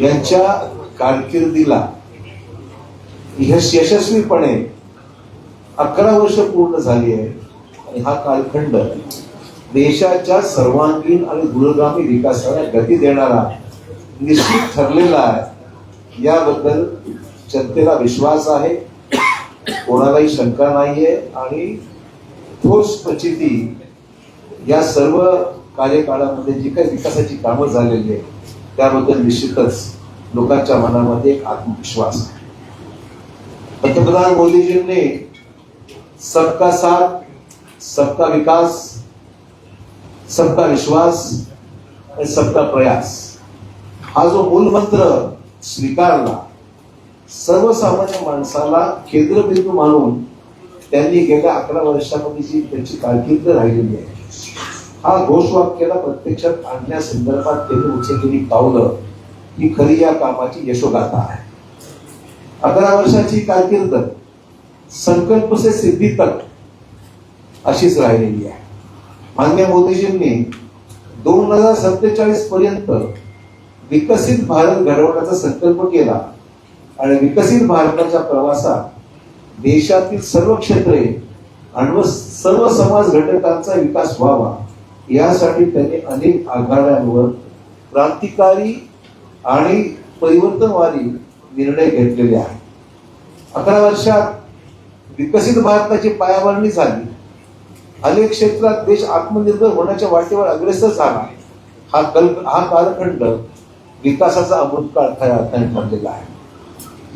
यांच्या कारकिर्दीला यश यशस्वीपणे अकरा वर्ष पूर्ण झाली आहे. आणि हा कालखंड देशाच्या सर्वांगीण आणि दूरगामी विकासाला गती देणारा निश्चित ठरलेला आहे. याबद्दल जनतेला विश्वास आहे. कोणालाही शंका नाहीये. आणि ठोस प्रचिती या सर्व कार्यकाळामध्ये जी काही विकासाची कामं झालेली आहेत त्याबद्दल निश्चितच. लोकांच्या मनामध्ये एक आत्मविश्वास. आहे पंतप्रधान मोदीजींनी सबका साथ सबका विकास सबका विश्वास आणि सबका प्रयास हा जो मूलमंत्र स्वीकारला सर्वसामान्य माणसाला केंद्रबिंदू मानून त्यांनी गेल्या अकरा वर्षामध्ये जी त्यांची कारकिर्द राहिलेली आहे. हा घोषवाक्याला प्रत्यक्षात आणण्यासंदर्भात त्यांनी उचललेली पावलं ही खरी या कामाची यशोगाथा आहे. अकरा वर्षाची कारकीर्द संकल्प से सिद्धी तक अशीच राहिलेली आहे. मान्य मोदीजींनी दोन हजार सत्तेचाळीस पर्यंत विकसित भारत घडवण्याचा संकल्प केला आणि विकसित भारताच्या प्रवासात देशातील सर्व क्षेत्रे आणि सर्व समाज घटकांचा विकास व्हावा. यासाठी त्यांनी अनेक आघाड्यांवर क्रांतिकारी आणि परिवर्तनवादी निर्णय घेतलेले आहेत. अकरा वर्षात विकसित भारताची पायाभरणी झाली. अनेक क्षेत्रात देश आत्मनिर्भर होण्याच्या वाटेवर अग्रेसर झाला. हा कल्प हा कालखंड विकासाचा अमृतकाळ खऱ्या अर्थाने ठरलेला आहे.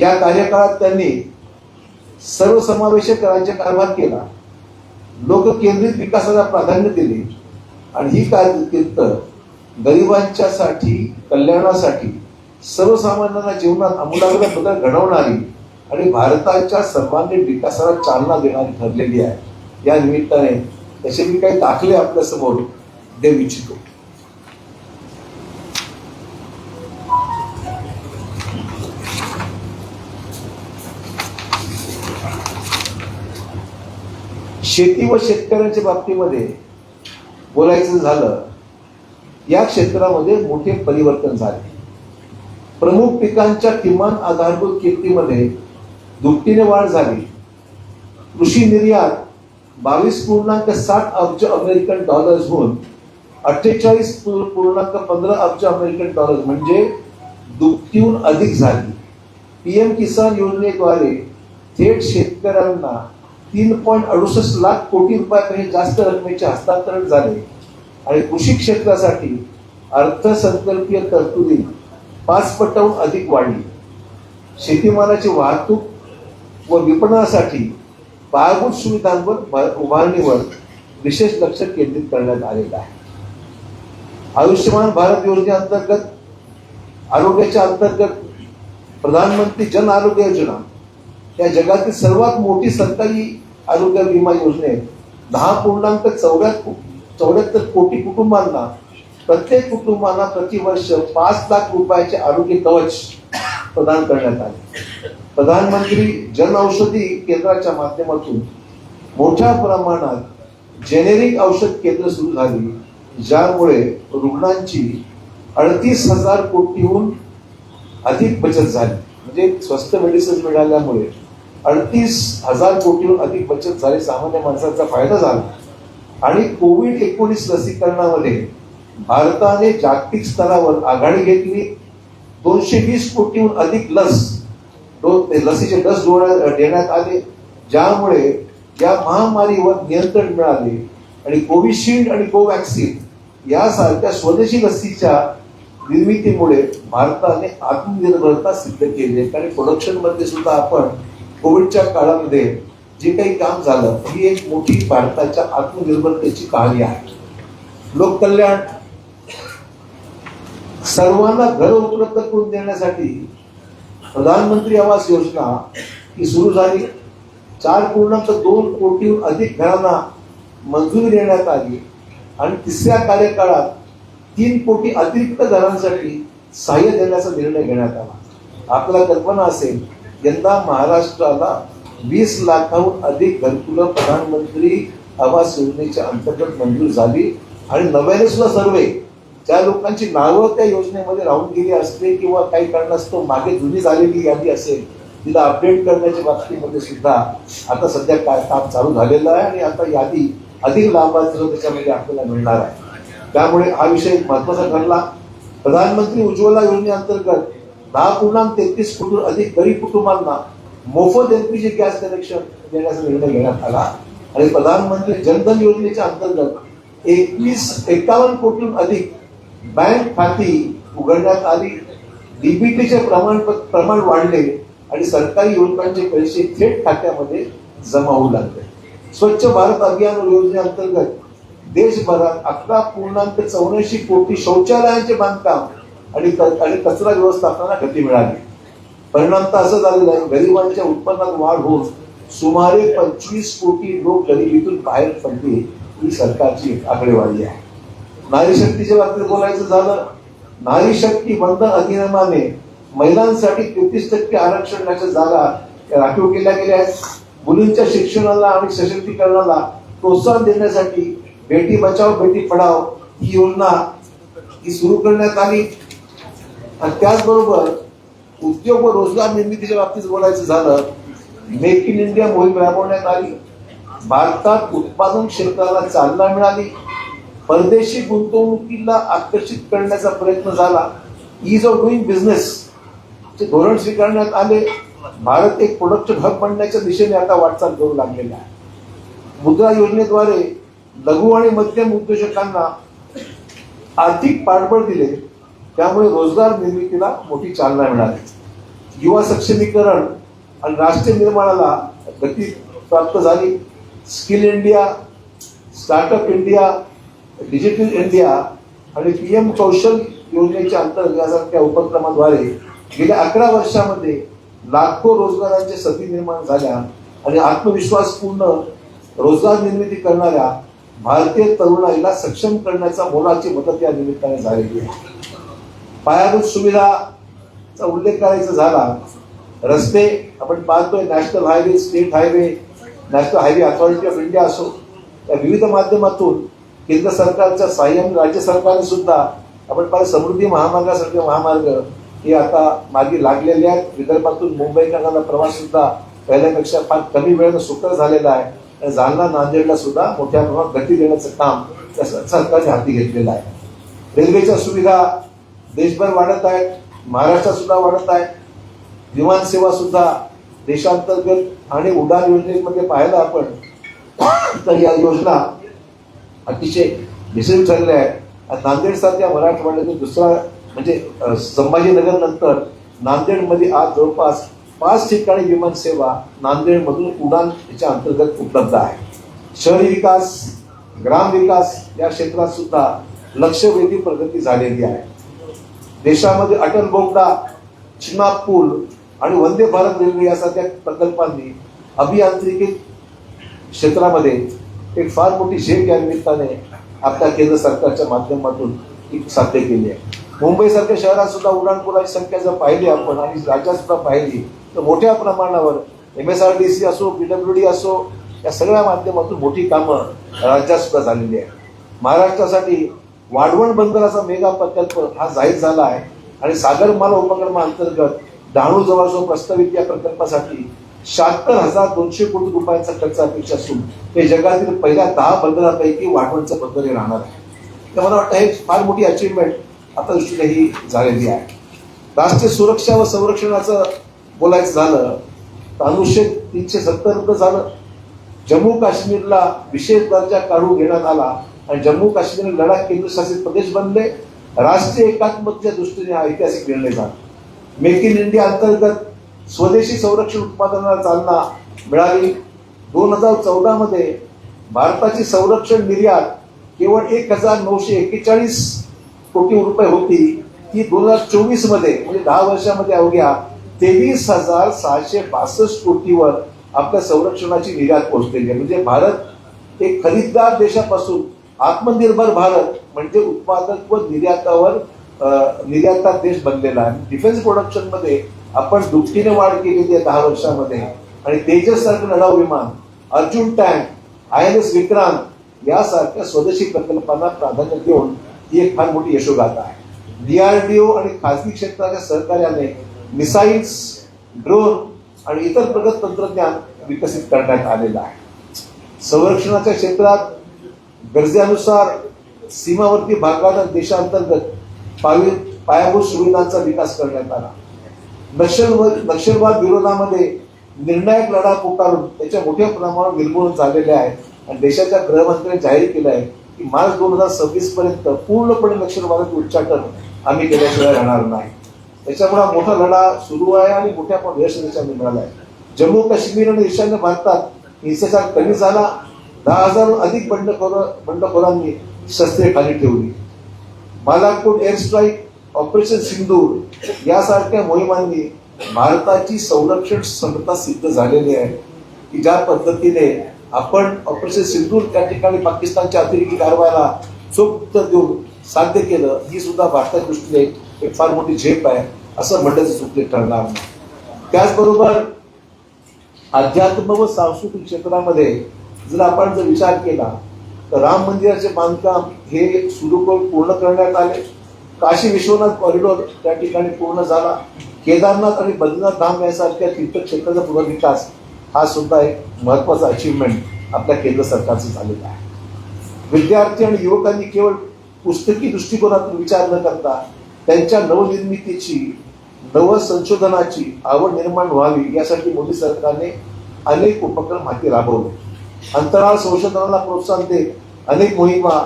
या कार्यकाळात त्यांनी सर्वसमावेशक राज्यकारभार केला. लोककेंद्रित विकासाला प्राधान्य दिले. आणि ही कारकीर्द गरिबांच्यासाठी कल्याणासाठी सर्वसामान्यांना जीवनात आमूलाग्र बदल घडवणारी आणि भारताच्या सर्वांगीण विकासाला चालना देणारी ठरलेली आहे. या निमित्ताने तसे मी काही दाखले आपल्यासमोर देऊ इच्छितो. शेती व शेतकऱ्यांच्या बाबतीमध्ये बोलायचं झालं या क्षेत्रामध्ये मोठे परिवर्तन झाले. प्रमुख पिकांच्या किमान आधारभूत किमतीमध्ये दुपटीने वाढ झाली. कृषी निर्यात बावीस पूर्णांक साठ अब्ज अमेरिकन डॉलर्सहून अठ्ठेचाळीस पूर्णांक पंधरा अब्ज अमेरिकन डॉलर्स म्हणजे दुपटीहून अधिक झाली. पीएम किसान योजनेद्वारे थेट शेतकऱ्यांना तीन पॉईंट अडुसष्ट लाख कोटी रुपयापेक्षा जास्त रकमेचे हस्तांतरण झाले. आणि कृषी क्षेत्रासाठी अर्थसंकल्पीय तरतुदी पाच पटाहून अधिक वाढली. शेतीमालाची वाहतूक व विपणनासाठी पायाभूत सुविधांवर उभारणीवर विशेष लक्ष केंद्रित करण्यात आलेलं आहे. आयुष्यमान भारत योजनेअंतर्गत आरोग्याच्या अंतर्गत प्रधानमंत्री जन आरोग्य योजना या जगातील सर्वात मोठी सरकारी आरोग्य विमा योजनेत दहा पूर्णांक चौऱ्याहत्तर चौऱ्याहत्तर कोटी कुटुंबांना प्रत्येक कुटुंबांना प्रतिवर्ष पाच लाख रुपयाचे आरोग्य कवच प्रदान करण्यात आले. प्रधानमंत्री जन औषधी केंद्राच्या माध्यमातून मोठ्या प्रमाणात जेनेरिक औषध केंद्र सुरू झाली ज्यामुळे रुग्णांची अडतीस हजार कोटीहून अधिक बचत झाली. म्हणजे स्वस्त मेडिसिन मिळाल्यामुळे अडतीस हजार कोटीहून अधिक बचत झाली सामान्य माणसाचा फायदा झाला. आणि कोविड एकोणीस लसीकरणामध्ये भारताने जागतिक स्तरावर आघाडी घेतली. दोनशे वीस कोटीहून अधिक लस ते लसीचे डस देण्यात आले. ज्यामुळे या महामारीवर नियंत्रण मिळाले. आणि कोविशिल्ड आणि कोवॅक्सिन यासारख्या स्वदेशी लसीच्या निर्मितीमुळे भारताने आत्मनिर्भरता सिद्ध केली. आहे कारण प्रोडक्शनमध्ये सुद्धा आपण कोविडच्या काळामध्ये जे काही काम झालं ही एक मोठी भारताच्या आत्मनिर्भरतेची कहाणी आहे. लोककल्याण सर्वांना घर उपलब्ध करून देण्यासाठी प्रधानमंत्री आवास योजना ही सुरू झाली. चार पूर्णांक दोन कोटीहून अधिक घरांना मंजुरी देण्यात आली. आणि तिसऱ्या कार्यकाळात तीन कोटी अतिरिक्त घरांसाठी सहाय्य देण्याचा निर्णय घेण्यात आला. आपल्याला कल्पना असेल यंदा महाराष्ट्राला वीस लाखाहून अधिक घरकुलं प्रधानमंत्री आवास योजनेच्या अंतर्गत मंजूर झाली. आणि नव्याने सुद्धा सर्वे. ज्या लोकांची नावं त्या योजनेमध्ये राहून गेली असते किंवा काही कारणास्तव मागे जुनी झालेली यादी असेल तिला अपडेट करण्याच्या बाबतीमध्ये सुद्धा आता सध्या काय काम चालू झालेलं आहे आणि आता यादी अधिक लाभार्थी त्याच्यामध्ये आपल्याला मिळणार आहे. त्यामुळे हा विषय महत्त्वाचा ठरला. प्रधानमंत्री उज्ज्वला योजनेअंतर्गत दहा पूर्णांक तेहतीस कोटी अधिक गरीब कुटुंबांना मोफत एलपीजी गॅस कनेक्शन देण्याचा निर्णय घेण्यात आला. आणि प्रधानमंत्री जनधन योजनेच्या अंतर्गत एकवीस एकावन्न कोटीहून अधिक बँक खाती उघडण्यात आली. डीबीटीचे प्रमाण प्रमाण वाढले आणि सरकारी योजनांचे पैसे थेट खात्यामध्ये जमा होऊ लागले. स्वच्छ भारत अभियान योजनेअंतर्गत देशभरात अकरा पूर्णांक चौऱ्याऐंशी कोटी शौचालयांचे बांधकाम आणि आणि कचरा व्यवस्थापनाला गती मिळाली. परिणामतः असं झालेलं आहे गरिबांच्या उत्पन्नात वाढ होऊन सुमारे पंचवीस कोटी लोक गरिबीतून बाहेर पडले ही सरकारची आकडेवारी आहे. नारी शक्तीच्या बाबतीत बोलायचं झालं नारी शक्ती बंधन अधिनियमाने महिलांसाठी तेहतीस टक्के आरक्षणाच्या जागा राखीव केल्या गेल्या आहेत. मुलींच्या शिक्षणाला आणि सशक्तीकरणाला प्रोत्साहन देण्यासाठी बेटी बचाव बेटी पढाव ही योजना ही सुरू करण्यात आली. आणि त्याचबरोबर उद्योग व रोजगार निर्मितीच्या बाबतीत बोलायचं झालं मेक इन इंडिया मोहीम राबवण्यात आली. भारतात उत्पादन क्षेत्राला चालना मिळाली. परदेशी गुंतवणुकीला आकर्षित करण्याचा प्रयत्न झाला. इज ऑफ डुईंग बिझनेस चे धोरण स्वीकारण्यात आले. भारत एक प्रोडक्शन हब बनण्याच्या दिशेने आता वाटचाल करू लागलेला आहे. मुद्रा योजनेद्वारे लघु आणि मध्यम उद्योजकांना आर्थिक पाठबळ दिले. त्यामुळे रोजगार निर्मितीला मोठी चालना मिळाली. युवा सक्षमीकरण आणि राष्ट्र निर्माणाला गती प्राप्त झाली. Skill India startup India digital India आणि पी एम कौशल योजनेच्या अंतर्गत यासारख्या उपक्रमाद्वारे गेल्या अकरा वर्षामध्ये लाखो रोजगारांच्या संधी निर्माण झाल्या आणि आत्मविश्वासपूर्ण रोजगार निर्मिती करणाऱ्या भारतीय तरुणाईला सक्षम करण्याचा मोलाची मदत या निमित्ताने झालेली आहे. पायाभूत सुविधाचा उल्लेख करायचा झाला रस्ते आपण पाहतोय national highway state highway national highway authority of India असो या विविध माध्यमातून केंद्र सरकारच्या साह्याने राज्य सरकारने सुद्धा आपण पाहिलं समृद्धी महामार्गासारखे महामार्ग हे आता मागे लागलेले आहेत. विदर्भातून मुंबई करणारा प्रवास सुद्धा पहिल्यापेक्षा फार कमी वेळेनं सुकर झालेला आहे. आणि जालना नांदेडला सुद्धा मोठ्या प्रमाणात गती देण्याचं काम त्या सरकारच्या सरकारने हाती घेतलेलं आहे. रेल्वेच्या सुविधा देशभर वाढत आहेत महाराष्ट्रात सुद्धा वाढत आहेत विमानसेवा सुद्धा देशांतर्गत आणि उडान योजनेमध्ये पाहिलं आपण तर या योजना अतिशय यशस्वी ठरल्या आहेत. आणि नांदेड सारख्या मराठवाड्यातील दुसरा म्हणजे संभाजीनगर नंतर नांदेडमध्ये आज जवळपास पाच ठिकाणी विमानसेवा नांदेडमधून उडान याच्या अंतर्गत उपलब्ध आहे. शहरी विकास ग्राम विकास या क्षेत्रात सुद्धा लक्षवेधी प्रगती झालेली आहे. देशामध्ये अटल बोगदा चिनाब पूल आणि वंदे भारत रेल्वे यासारख्या प्रकल्पांनी अभियांत्रिकी क्षेत्रामध्ये एक फार मोठी झेप या निमित्ताने आपल्या केंद्र सरकारच्या माध्यमातून साध्य केली आहे. मुंबईसारख्या शहरात सुद्धा उड्डाणपुलाची संख्या जर पाहिली आपण आणि राज्यात सुद्धा पाहिली तर मोठ्या प्रमाणावर M S R D C असो पीडब्ल्यू डी असो या सगळ्या माध्यमातून मोठी कामं राज्यात सुद्धा झालेली आहे महाराष्ट्रासाठी वाढवण बंदराचा मेगा प्रकल्प हा जाहीर झाला आहे. आणि सागरमाला उपक्रमाअंतर्गत डहाणू जवळजवळ प्रस्तावित या प्रकल्पासाठी शहात्तर हजार दोनशे कोटी रुपयांचा खर्च अपेक्षा असून हे जगातील पहिल्या दहा बंदरापैकी वाढवणचं बंदर हे राहणार आहे. तर मला वाटतं हे फार मोठी अचीवमेंट आता दृष्टीने ही झालेली आहे. राष्ट्रीय सुरक्षा व संरक्षणाचं बोलायचं झालं तर अनुच्छेद तीनशे सत्तर झालं. जम्मू काश्मीरला विशेष दर्जा काढून घेण्यात आला. आणि जम्मू काश्मीर लडाख केंद्रशासित प्रदेश बनले. राष्ट्रीय एकात्मतेच्या दृष्टीने ऐतिहासिक निर्णय झाला. मेक इन इंडिया अंतर्गत स्वदेशी संरक्षण उत्पादनाला चालना मिळाली. दोन हजार चौदामध्ये भारताची संरक्षण निर्यात केवळ एक हजार नऊशे एक्केचाळीस कोटी रुपये होती. ती दोन हजार चोवीसमध्ये म्हणजे दहा वर्षामध्ये अवघ्या तेवीस हजार सहाशे बासष्ट कोटीवर आपल्या संरक्षणाची निर्यात पोहोचलेली आहे. म्हणजे भारत एक खरीददार देशापासून आत्मनिर्भर भारत म्हणजे उत्पादक व निर्यातावर निर्यातात देश बनलेला आहे. डिफेन्स प्रोडक्शनमध्ये आपण दुपटीने वाढ केलेली आहे दहा वर्षामध्ये. आणि तेजस सारखं लढाऊ विमान Arjun tank I N S Vikrant यासारख्या स्वदेशी प्रकल्पांना प्राधान्य देऊन ही एक फार मोठी यशोगाथा आहे. डीआरडीओ आणि खासगी क्षेत्राच्या सहकार्याने मिसाईल्स ड्रोन आणि इतर प्रगत तंत्रज्ञान विकसित करण्यात आलेलं आहे. संरक्षणाच्या क्षेत्रात गरजेनुसार सीमावर्ती भागात देशांतर्गत पावी- पायाभूत सुविधांचा विकास करण्यात आला. नक्षलवाद नक्षलवाद विरोधामध्ये निर्णायक लढा पुकारून त्याच्या मोठ्या प्रमाणावर निर्मूलन झालेले आहे आणि देशाच्या गृहमंत्र्यांनी जाहीर केलं आहे की मार्च दोन हजार सव्वीस पर्यंत पूर्णपणे नक्षलवादाचे उच्चाटन आम्ही केल्याशिवाय राहणार नाही. त्याच्यामुळे मोठा लढा सुरू आहे आणि मोठ्या पण यश देशाने मिळाला आहे. जम्मू काश्मीर आणि ईशान्य भारतात हिंसाचार कमी झाला दहा हजारहून अधिक बंडखोर बंडखोरांनी शस्त्रे खाली ठेवली. Balakot air strike operation Sindoor यासारख्या मोहिमांनी भारताची संरक्षण क्षमता सिद्ध झालेली आहे की ज्या पद्धतीने आपण ऑपरेशन सिंदूर त्या ठिकाणी पाकिस्तानच्या अतिरेकी कारवायाला चोख उत्तर देऊन साध्य केलं ही सुद्धा भारताच्या दृष्टीने एक फार मोठी झेप आहे असं म्हणण्याचं चुकले ठरणार नाही. त्याचबरोबर अध्यात्म व सांस्कृतिक क्षेत्रामध्ये जर आपण जर विचार केला तर राम मंदिराचे बांधकाम हे सुरू करून पूर्ण करण्यात आले. काशी विश्वनाथ कॉरिडॉर त्या ठिकाणी पूर्ण झाला. केदारनाथ आणि बद्रीनाथ धाम यासारख्या तीर्थक्षेत्राचा पुनर्विकास हा सुद्धा एक महत्त्वाचा अचीवमेंट आपल्या केंद्र सरकारचं झालेला आहे. विद्यार्थी आणि युवकांनी केवळ पुस्तकी दृष्टिकोनातून विचार न करता त्यांच्या नवनिर्मितीची नव संशोधनाची आवड निर्माण व्हावी यासाठी मोदी सरकारने अनेक उपक्रम हाती राबवले. अंतराळ संशोधनाला प्रोत्साहन देत अनेक मोहिमा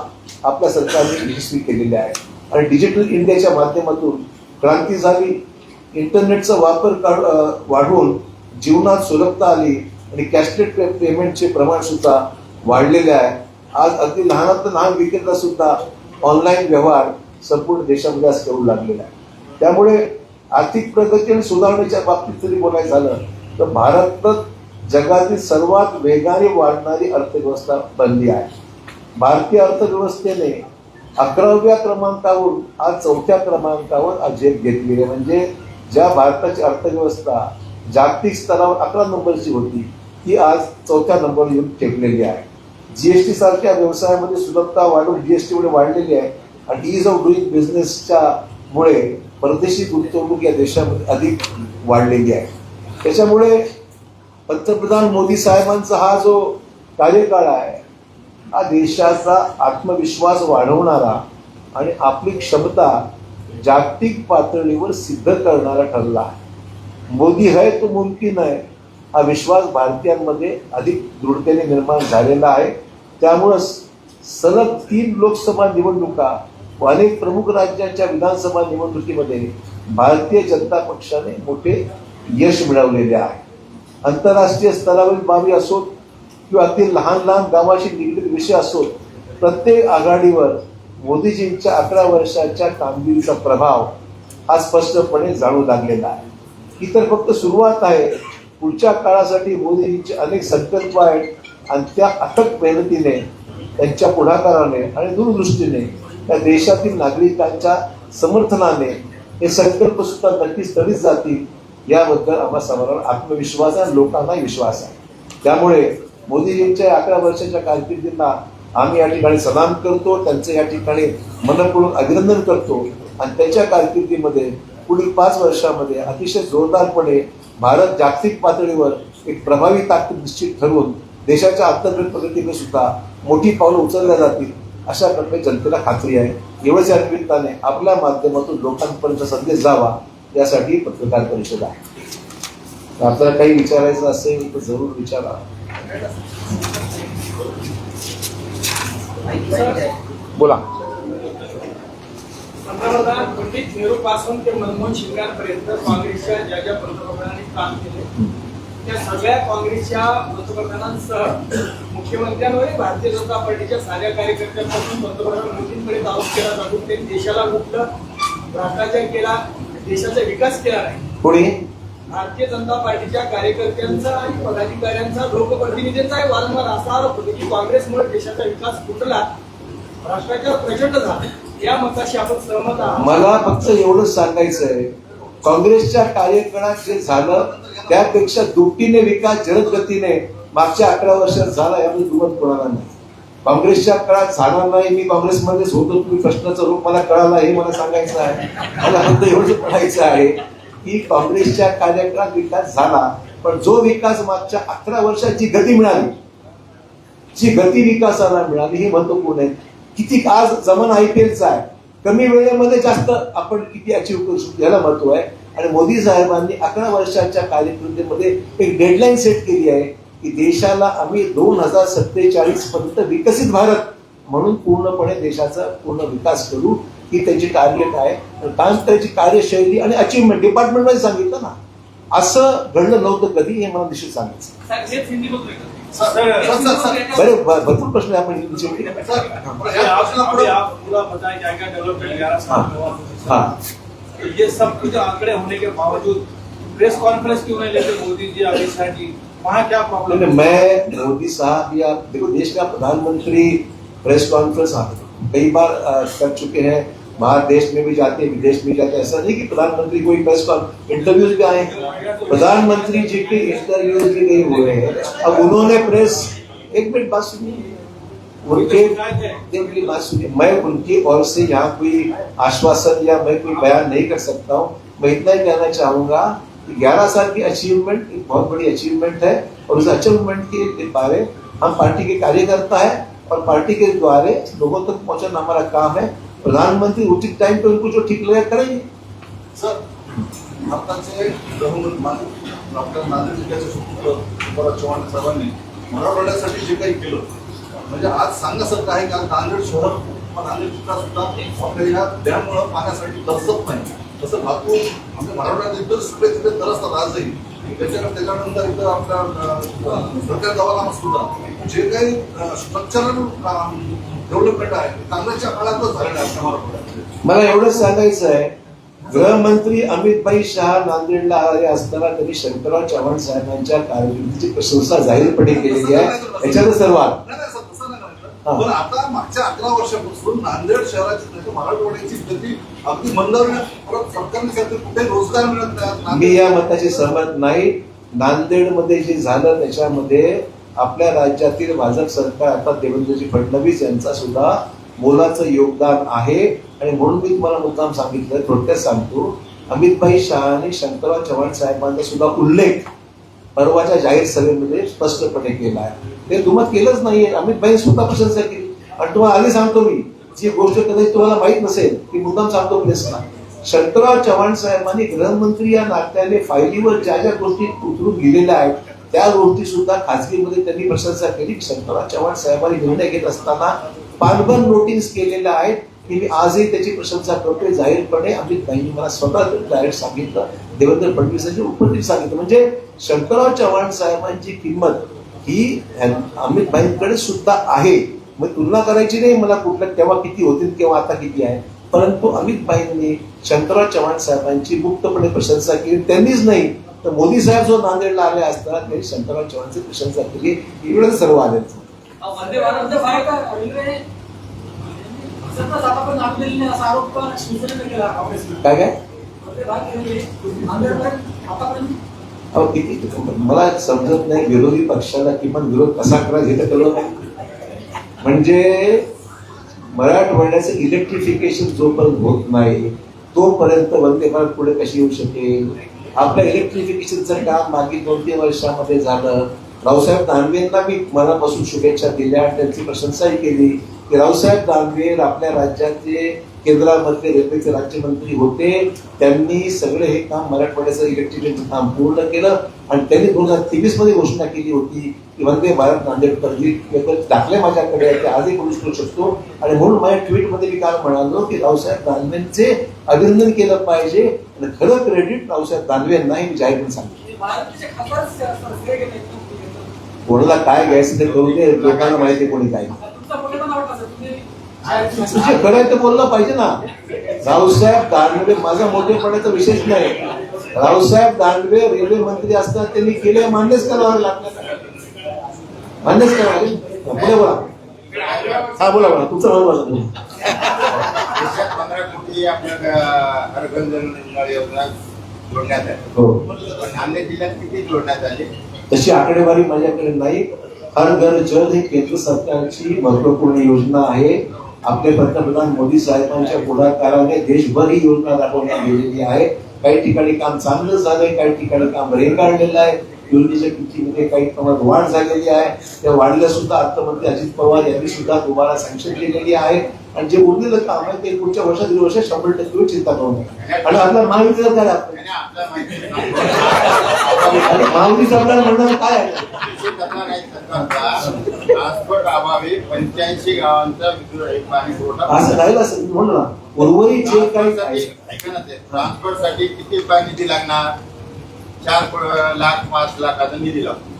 आपल्या सरकारने यशस्वी केलेल्या आहेत. आणि डिजिटल इंडियाच्या माध्यमातून क्रांती झाली इंटरनेटचा वापर वाढवून जीवनात सुलभता आली आणि कॅशलेट पेमेंटचे प्रमाण सुद्धा वाढलेले आहे. आज अगदी लहानात लहान विक्रेता सुद्धा ऑनलाईन व्यवहार संपूर्ण देशामध्ये आज करू लागलेला आहे. त्यामुळे आर्थिक प्रगती आणि सुधारणेच्या बाबतीत जरी बोलायचं झालं तर भारतात जगातील सर्वात वेगाने वाढणारी अर्थव्यवस्था बनली आहे. भारतीय अर्थव्यवस्थेने अकराव्या क्रमांकावरून आज चौथ्या क्रमांकावर आज झेप घेतली आहे. म्हणजे ज्या भारताची अर्थव्यवस्था जागतिक स्तरावर अकरा नंबरची होती ती आज चौथ्या नंबरवर येऊन टेकलेली आहे. जीएसटी सारख्या व्यवसायामध्ये सुलभता वाढून जीएसटी मुळे वाढलेली आहे. आणि इज ऑफ डुईंग बिझनेसच्या मुळे परदेशी गुंतवणूक या देशामध्ये अधिक वाढलेली आहे. त्याच्यामुळे पंतप्रधान मोदी साहेबांचा हा जो कार्यकाळ आहे हा देशाचा आत्मविश्वास वाढवणारा आणि आपली क्षमता जागतिक पातळीवर सिद्ध करणारा ठरला आहे. मोदी है तो मुमकिन आहे. हा विश्वास भारतीयांमध्ये अधिक दृढतेने निर्माण झालेला आहे. त्यामुळं सलग तीन लोकसभा निवडणुका व अनेक प्रमुख राज्यांच्या विधानसभा निवडणुकीमध्ये भारतीय जनता पक्षाने मोठे यश मिळवलेले आहे. आंतरराष्ट्रीय स्तरावरील बाबी असोत किंवा अगदी लहान लहान गावाशी निगडीत विषय असोत प्रत्येक आघाडीवर मोदीजींच्या अकरा वर्षाच्या कामगिरीचा प्रभाव हा स्पष्टपणे जाणू लागलेला आहे. ही तर फक्त सुरुवात आहे. पुढच्या काळासाठी मोदीजींचे अनेक संकल्प आहेत आणि त्या अथक मेहनतीने त्यांच्या पुढाकाराने आणि दूरदृष्टीने त्या देशातील नागरिकांच्या समर्थनाने हे संकल्प सुद्धा नक्कीच तडीच जातील. याबद्दल आम्हा सर्वांना आत्मविश्वास आहे लोकांना विश्वास आहे. त्यामुळे मोदीजींच्या अकरा वर्षाच्या कारकिर्दींना आम्ही या ठिकाणी सलाम करतो त्यांचं या ठिकाणी मनपूर्वक अभिनंदन करतो. आणि त्यांच्या कारकिर्दीमध्ये पुढील पाच वर्षामध्ये अतिशय जोरदारपणे भारत जागतिक पातळीवर एक प्रभावी ताकद निश्चित ठरवून देशाच्या अंतर्गत प्रगतीने सुद्धा मोठी पावलं उचलल्या जातील अशा प्रकारे जनतेला खात्री आहे. एवढंच या निमित्ताने आपल्या माध्यमातून लोकांपर्यंत संदेश जावा. यासाठी पत्रकार परिषद आहे. आपल्याला काही विचारायचं असेल तर जरूर विचारा. बोला. पंतप्रधान पंडित नेहरू पासून ते मनमोहन सिंगांपर्यंत काँग्रेसच्या ज्या ज्या पंतप्रधानांनी काम केले त्या सगळ्या काँग्रेसच्या पंतप्रधानांसह मुख्यमंत्र्यांवरही भारतीय जनता पार्टीच्या साऱ्या कार्यकर्त्यांपासून पंतप्रधान मोदींकडे आरोप केला जातो ते देशाला लुटलं भ्रष्टाचार केला देशाचा विकास केला नाही. कोणी? भारतीय जनता पार्टीच्या कार्यकर्त्यांचा आणि पदाधिकाऱ्यांचा लोकप्रतिनिधींचाही वारंवार असा आरोप होतो की काँग्रेसमुळे देशाचा विकास फुटला भ्रष्टाचार प्रचंड झाला. या मताशी आपण सहमत आहात. मला फक्त एवढंच सांगायचं आहे काँग्रेसच्या कार्यकाळात जे झालं त्यापेक्षा दुपटीने विकास जलद गतीने मागच्या अकरा वर्षात झाला यामध्ये दुमत कोणाला नाही. काँग्रेसच्या काळात झाला नाही मी काँग्रेसमध्येच होतो तुम्ही प्रश्नाचं रूप मला कळाला हे मला सांगायचं आहे. मला फक्त एवढंच म्हणायचं आहे की काँग्रेसच्या कार्यकाळात विकास झाला पण जो विकास मागच्या अकरा वर्षात जी गती मिळाली जी गती विकासाला मिळाली हे महत्त्वपूर्ण आहे. किती आज जमन आय पी एलचा आहे कमी वेळेमध्ये जास्त आपण किती अचीव्ह करू शकतो याला महत्त्व आहे. आणि मोदी साहेबांनी अकरा वर्षाच्या कार्यकृतीमध्ये एक डेडलाईन सेट केली आहे की देशाला आम्ही दोन हजार सत्तेचाळीस पर्यंत विकसित भारत म्हणून पूर्णपणे देशाचा पूर्ण विकास करू ही त्याची टार्गेट आहे. आणि कारण त्याची कार्यशैली आणि अचिव्हमेंट डिपार्टमेंटमध्ये सांगितलं ना असं घडलं नव्हतं कधी हे मला निश्चित सांगायचं. बरे भरपूर प्रश्न आहे आपण क्या क्या हाँ ये सब कुछ आंकड़े होने के बावजूद प्रेस कॉन्फ्रेंस क्यों नहीं लेते मोदी जी अमित शाह जी? वहाँ क्या प्रॉब्लम मैं मोदी साहब या देखो, देश का प्रधानमंत्री प्रेस कॉन्फ्रेंस कई बार कर चुके हैं, बाहर देश में भी जाते हैं, विदेश में जाते हैं। ऐसा नहीं कि प्रधानमंत्री कोई प्रेस इंटरव्यूज़ भी आए। प्रधानमंत्री जी के इंटरव्यूज़ भी नहीं हुए हैं। अब उन्होंने प्रेस एक मिनट, बात सुनिए। उनके उनकी बात सुनिए। मैं उनकी ओर से यहाँ कोई आश्वासन या मैं कोई बयान नहीं कर सकता हूँ। मैं इतना ही कहना चाहूँगा कि 11 साल की अचीवमेंट एक बहुत बड़ी अचीवमेंट है, और उस अचीवमेंट के बारे हम पार्टी के कार्यकर्ता है, और पार्टी के द्वारे लोगों तक पहुंचाना हमारा काम है। प्रधानमंत्री उचित टाइम पे उनको जो ठीक लगे, करेंगे। सर डॉक्टर नांदेड चव्हाण साहेबांनी मराठवाड्यासाठी जे काही केलं। म्हणजे आज की नांदेड शहर नांदेड सुद्धा आपल्या या डॅममुळं पाण्यासाठी तरसत नाही तसं लातूर आपल्या मराठवाड्यात इतर सगळे तिथे तरसतात आजही त्याच्यानंतर त्याच्यानंतर इथं आपल्या सरकारी दवाखाना सुद्धा. जे काही स्ट्रक्चरल डेव्हलपमेंट आहे काँग्रेसच्या काळातच झालेलं आहे आपल्या मराठवाड्यात मला एवढंच सांगायचं आहे गृहमंत्री अमित भाई शहा नांदेडला आले असताना त्यांनी शंकरराव चव्हाण साहेबांच्या कारकिर्दीची प्रशंसा जाहीरपणे केलेली आहे. याच्यात सर्व पण आता मागच्या अकरा वर्षापासून नांदेड शहराची मराठवाड्याची गती अगदी मंदावली परत सरकारने कुठे रोजगार मिळत नाही. मी या मताशी सहमत नाही. नांदेडमध्ये जे झालं त्याच्यामध्ये आपल्या राज्यातील भाजप सरकार आता देवेंद्रजी फडणवीस यांचा सुद्धा मोलाचं योगदान आहे. आणि म्हणून मी तुम्हाला मुद्दाम सांगितलं थोडक्यात सांगतो. अमितभाई शहाने शंकरराव चव्हाण साहेबांचा सुद्धा उल्लेख परवाच्या जाहीर सभेमध्ये स्पष्टपणे केला आहे. ते दुमत केलंच नाहीये. अमितभाई स्वतः प्रशंसा केली. आणि तुम्हाला आधी सांगतो मी जी गोष्ट कदाचित तुम्हाला माहीत नसेल ती मुद्दाम सांगतो प्रेसला शंकरराव चव्हाण साहेबांनी गृहमंत्री या नात्याने फायलीवर ज्या ज्या गोष्टी उतरून दिलेल्या आहेत त्या गोष्टी सुद्धा खाजगीमध्ये त्यांनी प्रशंसा केली. शंकरराव चव्हाण साहेबांनी निर्णय घेत असताना पानभर नोटीस केलेल्या आहेत. की मी आजही त्याची प्रशंसा करतोय. जाहीरपणे अमित भाईंनी मला स्वतः डायरेक्ट सांगितलं. देवेंद्र फडणवीसांची उपस्थित सांगितलं. म्हणजे शंकरराव चव्हाण साहेबांची किंमत ही अमित भाईंकडे सुद्धा आहे. मग तुलना करायची नाही मला कुठलं तेव्हा किती होतील किंवा आता किती आहे. परंतु अमित भाईंनी शंकरराव चव्हाण साहेबांची मुक्तपणे प्रशंसा केली. त्यांनीच नाही तर मोदी साहेब जो नांदेडला आले असताना त्यांनी शंकरराव चव्हाणची प्रशंसा केली. एवढं सर्व आले काय काय? अहो किती मला समजत नाही विरोधी पक्षाला किमान विरोध कसा करायचा हे तर कळलं नाही. म्हणजे मराठवाड्याचं इलेक्ट्रिफिकेशन जोपर्यंत होत नाही तोपर्यंत वंदे भारत पुढे कशी येऊ शकेल? आपल्या इलेक्ट्रिफिकेशनचं काम मागील दोन तीन वर्षामध्ये झालं. रावसाहेब दानवेंना मी मनापासून शुभेच्छा दिल्या आणि त्यांची प्रशंसाही केली. की रावसाहेब दानवे आपल्या राज्याचे केंद्रामधले रेल्वेचे राज्यमंत्री होते. त्यांनी सगळे हे काम मराठवाड्याचं इलेक्ट्रिफिकेशन काम पूर्ण केलं आणि त्यांनी दोन हजार तेवीसमध्ये घोषणा केली होती की वंदे भारत नांदेड करली टाकले माझ्याकडे आहे ते आजही करू करू शकतो. आणि म्हणून माझ्या ट्विटमध्ये मी काल म्हणालो की रावसाहेब दानवेंचे अभिनंदन केलं पाहिजे आणि खरं क्रेडिट रावसाहेब दानवेंना हे मी जाहीरपणे सांगितलं. कोणाला काय घ्यायचं ते करू दे लोकांना माहिती कोणी काय आता तुमचा मोठेपणा आवडला सर तुम्ही जे खरं आहे ते बोललं पाहिजे ना. रावसाहेब दानवे माझा मोठेपणाचा विशेष नाही. रावसाहेब दानवे रेल्वे मंत्री असताना त्यांनी केले मान्यच करावं लागलं मान्यच करावं पुढे बोला. हा बोला बोला. तुमचं नाव बोला. तुम्ही देशात पंधरा कोटी आपल्या अर्बन नळ योजना जोडण्यात आहे हो. पण नांदेड जिल्ह्यात किती जोडण्यात आले? तशी आकडेवारी माझ्याकडे नाही. हर घर जल ही केंद्र सरकारची महत्त्वपूर्ण योजना आहे. आपले पंतप्रधान मोदी साहेबांच्या पुढाकाराने देशभर ही योजना राबवण्यात गेलेली आहे. काही ठिकाणी काम चांगलं झालंय काही ठिकाणी काम रेंगाळलेलं आहे. योजनेच्या किमतीमध्ये काही प्रमाणात वाढ झालेली आहे. त्या वाढीला सुद्धा अर्थमंत्री अजित पवार यांनी सुद्धा तुम्हाला सँक्शन केलेली आहे. आणि जे उरलेलं काम आहे ते पुढच्या वर्षात दीड वर्षात शंभर टक्के चिंता करू नये आणि आपला महायुती सरकार आहे आपलं. आणि आपल्याला माहिती आहे. आणि महायुती सरकार म्हणणं काय ट्रान्सपोर्ट पाणी असं राहिलं म्हणून उर्वरित जे काही ते. ट्रान्सपोर्टसाठी किती निधी लागणार? चार लाख पाच लाखाचा निधी लागतो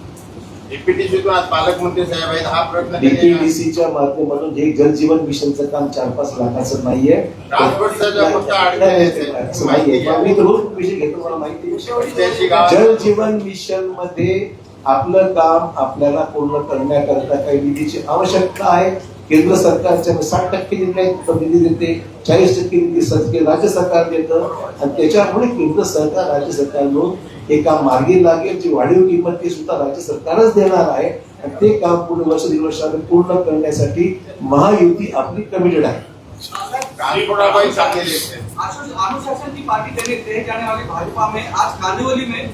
डीपीटीसीतून आज पालकमंत्री साहेब आहेत हा प्रश्न डीपीडीसीच्या माध्यमातून हे जलजीवन मिशनचं काम चार पाच लाखाचं नाहीये. ट्रान्सपोर्टचा फक्त अडचण मी रोज विषय घेतो मला माहिती आहे. पंच्याऐंशी गावात जल जीवन मिशनमध्ये आपलं काम आपल्याला पूर्ण करण्याकरता काही निधीची आवश्यकता आहे. केंद्र सरकारच्या साठ टक्के निधी देते. चाळीस टक्के निधी राज्य सरकार देतं. आणि त्याच्यामुळे केंद्र सरकार राज्य सरकार मिळून हे काम मार्गी लागेल जी वाढीव किंमत ती सुद्धा राज्य सरकारच देणार आहे. आणि ते काम पुढे वर्ष दीड वर्षाने पूर्ण करण्यासाठी महायुती आपली कमिटेड आहे. अनुशासन की पार्टी कहने तय जाने वाली भाजपा में आज में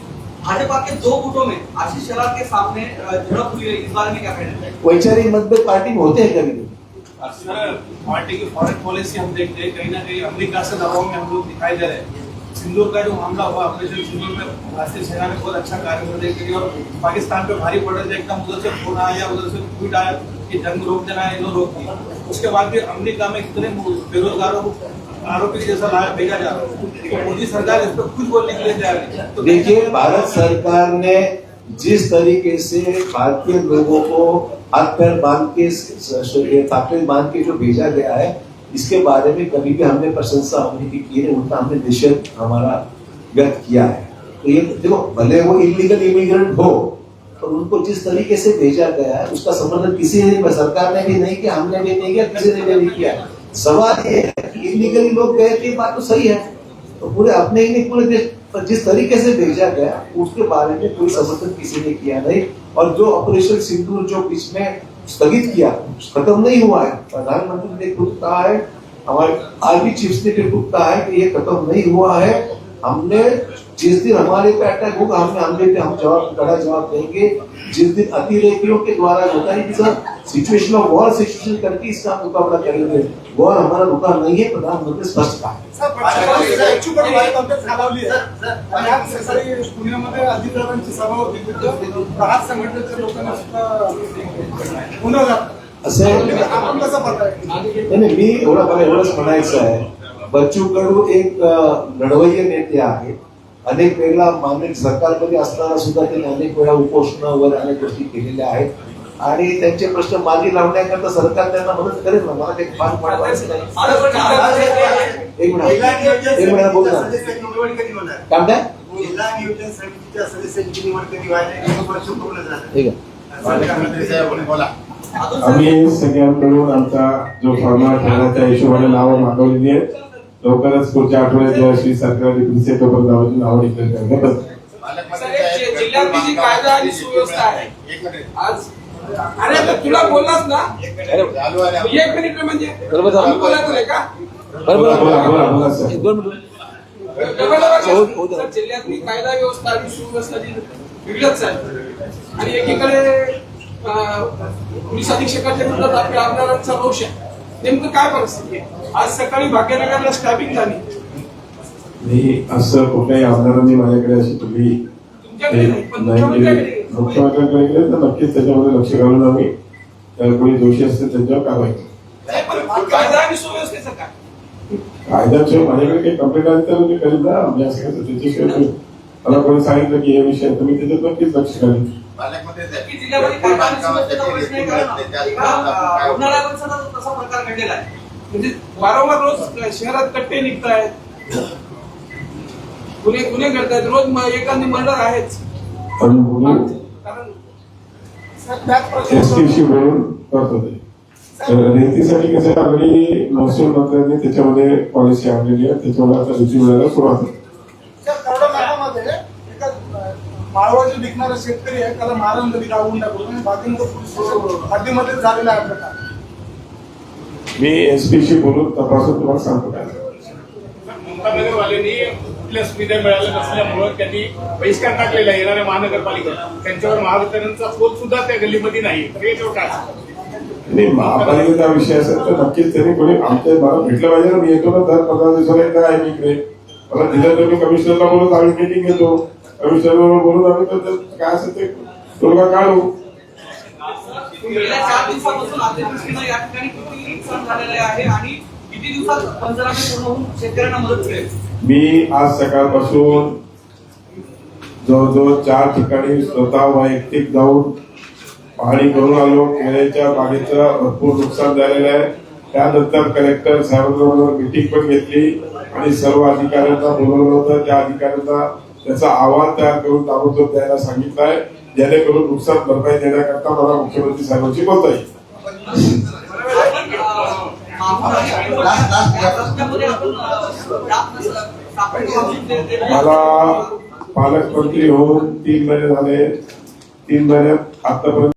भाजपा के दो गुटों में आशीष शेलार के सामने अ, झड़प हुई है इस बारे में क्या कहना है? वैचारिक मतभेद पार्टी में होते हैं कभी पार्टी की फॉरेन पॉलिसी हम देखते हैं कहीं ना कहीं अमेरिका से दबाव में हम लोग दिखाई दे रहे हैं। सिंदूर का जो मामला हुआ ऑपरेशन सिंदूर में भारतीय सेना ने बहुत अच्छा कार्य करने के लिए, और पाकिस्तान पे भारी पड़ रहे थे, एकदम उधर से फ़ोन आया, उधर से ट्वीट आया, कि जंग रोक देना है इन्होंने रोक दिया उसके बाद फिर अमेरिका में कितने बेरोजगारों को आरोपी जैसा भेजा जा रहा है तो मोदी सरकार इस पर कुछ बोलने के लिए तैयार नहीं। तो देखिए, भारत सरकार ने जिस तरीके से भारतीय लोगों को हाथ पैर बाँध के बाँध के जो भेजा गया है इसके बारे में कभी भी हमने प्रशंसा हमने की की है उनका हमने निषेध हमारा व्यक्त किया है। तो ये देखो, भले वो इलीगल इमिग्रेंट हो, पर उनको जिस तरीके से भेजा गया है, उसका समर्थन किसी ने सरकार ने भी नहीं किया, हमने भी नहीं किया, किसी ने भी नहीं किया। सवाल ये है कि इलीगली लोग गए थे बात तो सही है। तो पूरे अपने ही नहीं, पूरे देश, पर जिस तरीके से भेजा गया, उसके बारे में कोई समर्थन किसी ने किया नहीं। और जो ऑपरेशन सिंदूर जो बीच में स्थगित किया, खत्म नहीं हुआ है। प्रधानमंत्री ने खुद कहा है, हमारे आर्मी चीफ ने भी खुद कहा है कि ये खत्म नहीं हुआ है। हमने, जिस दिन हमारे पे अटैक होगा, हमने हमले पे हम जवाब, कड़ा जवाब देंगे। जिस दिन अतिरेकियों के द्वारा होता है कि सिचुएशन ऑफ वॉर सिचुएशन करके इसका मुकाबला करेंगे वॉर हमारा रुका नहीं है प्रधानमंत्री स्पष्ट कहा. असं आहे- आपण कसं पाहताय नाही मी एवढं मला एवढंच म्हणायचं आहे. बच्चू कडू एक लढवय्ये नेते आहेत. अनेक वेळेला मान्य सरकारमध्ये असताना सुद्धा त्यांनी अनेक वेळा उपोषण वगैरे अनेक गोष्टी केलेल्या आहेत. आणि त्यांचे प्रश्न मागे लावण्याकरता सरकार त्यांना मदत करेल ना? मला ते फार नाही. एक मिनिट. एक मिनिट. बोल ना. काय? म्हणताय? ठीक आहे. पालकमंत्री साहेब बोला. आम्ही सगळ्यांकडून आमचा जो फॉर्मॅट ठरण्याच्या हिशोबाने नावं मागवलेली आहेत. लवकरच पुढच्या आठवड्यात जेव्हा श्री सरकार दिवशी तोपर्यंत नावाची नावं डिक्लेअर जी कायदा आणि सुव्यवस्था आहे. एक मिनिट. आज अरे आता तुला बोललास ना? एक मिनिट मिनिट म्हणजे. बरोबर झालं. आम्ही बोलायचं नाही का? बोला बोला बोला बोला सर. सर, जिल्ह्यातली कायदा व्यवस्था आणि सुव्यवस्था जी बिघडत आहे आणि एकीकडे पोलीस अधीक्षकाच्या विरोधात आपल्या आमदारांचा रोष आहे. नेमकं काय परिस्थिती आहे? आज सकाळी भाग्यनगरला स्टॅबिंग झाली. मी असं कुठल्याही आमदारांनी माझ्याकडे अशी तुमच्याकडे नाही, मुख्यमंत्र्यांकडे गेले तर नक्कीच त्याच्यामध्ये लक्ष घालून आम्ही त्याला कोणी दोषी असतील त्यांच्यावर कारवाई कायद्याचे माझ्याकडे काही कंप्लेंट आली तर मी करीत ना अभ्यास करायचा त्याच्याशिवाय मी- मला कोणी सांगितलं की हे विषय तर मी त्याच्यात नक्कीच लक्ष घालेन म्हणजे वारंवार रोज शहरात कट्टे निघतायत. गुन्हे गुन्हे घडतायत. रोज म- एखादी मर्डर आहेच. पण बोलून करत होते तर रेतीसाठी कसं ऑलरेडी महसूल मंत्र्यांनी त्याच्यामध्ये पॉलिसी आणलेली आहे त्याच्यामुळे आता रेती मिळायला सुरुवात एका माळवाचे विकणारा शेतकरी आहे त्याला मारण टाकलो आणि हद्दीमध्येच झालेला आहे प्रकार. मी एसपीशी बोलून तपासून तुम्हाला सांगतो. काय कुठल्या सुविधा मिळाल्या नसल्यामुळं त्यांनी बहिष्कार टाकलेला येणाऱ्या महानगरपालिका त्यांच्यावर महावितरणचा फोन सुद्धा त्या गल्लीमध्ये नाही. तर याच्यावर काय? नाही महापालिकेचा विषय असेल तर नक्कीच त्यांनी कोणी आमच्या मला भेटलं पाहिजे ना मी येतो ना दर पंधरा दिवसाला एकदा आहे मी इकडे. मला दिलं तर मी कमिशनरला बोलून आम्ही मिटिंग घेतो. कमिशनर बोलून आम्ही तर ते काय असेल ते तोडगा काढू. किती नुकसान झालेले आहे आणि किती दिवसात पंचनामे पूर्ण होऊन शेतकऱ्यांना मदत मिळेल? मी आज सकाळपासून जवळजवळ चार ठिकाणी स्वतः वैयक्तिक जाऊन पाहणी करून आलो. केळ्याच्या बागेचं भरपूर नुकसान झालेलं आहे. त्यानंतर कलेक्टर साहेबांबरोबर मिटिंग पण घेतली आणि सर्व अधिकाऱ्यांना बोलवलं होतं. त्या अधिकाऱ्यांना त्याचा अहवाल तयार करून ताबडतोब द्यायला सांगितलं आहे. जेणेकरून नुकसान भरपाई देण्याकरता मला मुख्यमंत्री साहेबांची बोलता येईल मला पालकमंत्री होऊन तीन महिने झाले. तीन महिन्यात आतापर्यंत